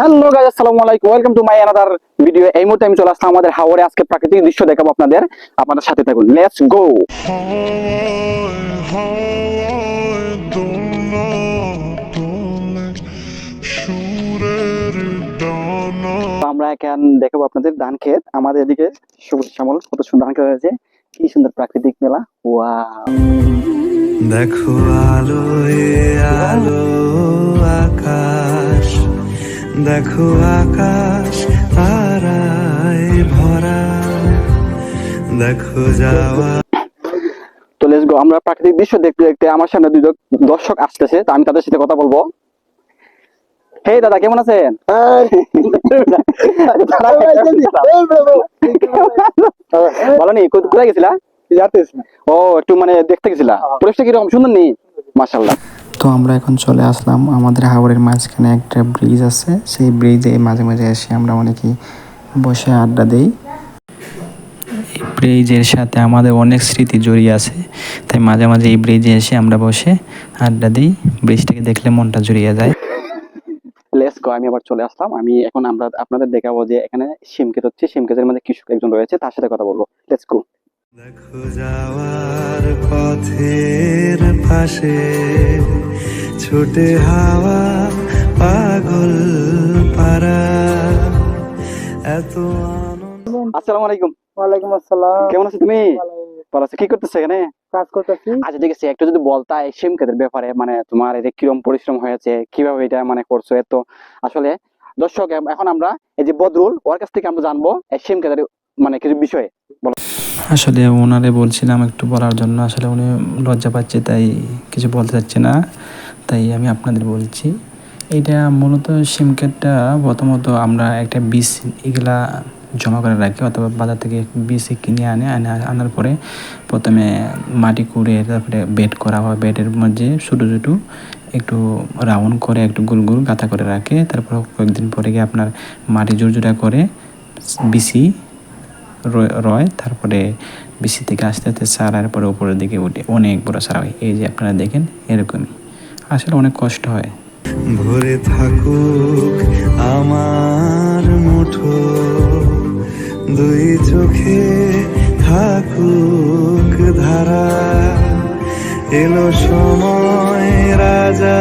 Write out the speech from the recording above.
Hello guys, আসসালামু আলাইকুম। Welcome to my another video এই মুহূর্তে আমি চলে আসলাম আমাদের হাওরে। আজকে প্রাকৃতিক দৃশ্য দেখাবো আপনাদের। আপনাদের সাথে থাকুন। লেটস গো আমরা এখন দেখাবো আপনাদের ধান ক্ষেত আমাদের এদিকে সবুজ শ্যামল কত সুন্দর ধান ক্ষেত হয়েছে। কি সুন্দর প্রাকৃতিক মেলা। ওয়াও দেখো আলো আলো আকাশ। দেখো আকাশ তারায় ভরা। দেখো যাওয়া। তো লেটস গো আমরা প্রাকৃতিক দৃশ্য দেখতে দেখতে আমার সামনে দুই দর্শক আসতেছে তো আমি তাদের সাথে কথা বলব। হে দাদা কেমন আছেন? ভালো নি কোথায় গেছিলা? ও একটু মানে দেখতে গেছিলা। পরিবেশটা কীরকম? সুন্দর নেই মাশাল্লাহ তো আমরা এখন চলে আসলাম আমাদের হাওড়ের মাঝখানে একটা ব্রিজ আছে। সেই ব্রিজে মাঝে মাঝে এসে আমরা অনেকেই বসে আড্ডা দিই। এই ব্রিজের সাথে আমাদের অনেক স্মৃতি জড়িয়ে আছে তাই মাঝে মাঝে এই ব্রিজে এসে আমরা বসে আড্ডা দিই। ব্রিজটাকে দেখলে মনটা জড়িয়ে যায়। লেটস গো আমি আবার চলে আসলাম। আমি এখন আমরা আপনাদের দেখাবো যে এখানে সিমকেত হচ্ছে সিমকেতের মধ্যে কৃষক একজন রয়েছে তার সাথে কথা বলব। লেটস গো দেখো যাওয়ার পথের পাশে। ছোটে হাওয়া পাগল পারা এত আসসালামু আলাইকুম। ওয়ালাইকুম আসসালাম। কেমন আছো তুমি? ভালো আছো। কি করতেছো এখানে? কাজ করতেছি। আচ্ছা ঠিক আছে। একটু যদি বলতা এই সিমকেতের ব্যাপারে মানে তোমার এটা কীরকম পরিশ্রম হয়েছে কীভাবে এটা মানে করছ? এত আসলে দর্শক এখন আমরা এই যে বদরুল ওর কাছ থেকে আমরা জানব এই সিমকেতের মানে কিছু বিষয়ে। বলো। আসলে ওনারে বলছিলাম একটু বলার জন্য। আসলে উনি লজ্জা পাচ্ছে তাই কিছু বলতে চাচ্ছে না। তাই আমি আপনাদের বলছি। এটা মূলত সিম কার্ডটা প্রথমত আমরা একটা বীজ এগুলা জমা করে রাখি অথবা বাজার থেকে বীজ কিনে আনে, আনে- আনার পরে প্রথমে মাটি কুড়ে, তারপরে বেড করা হয়। বেডের মধ্যে ছোটো ছোটো একটু রাউন্ড করে, একটু গোল গোল গাঁথা করে রাখে। তারপর কয়েকদিন পরে গিয়ে আপনার মাটি জোরজোড়া করে বিসি রয়- রয়, তারপরে বিসি থেকে আস্তে আস্তে সারার পরে উপরের দিকে উঠে অনেক বড় সারা হয়। এই যে আপনারা দেখেন, এরকমই। আসলে অনেক কষ্ট হয়। ভরে থাকুক আমার মুঠো, দুই চোখে থাকুক ধারা, এলো সময় রাজা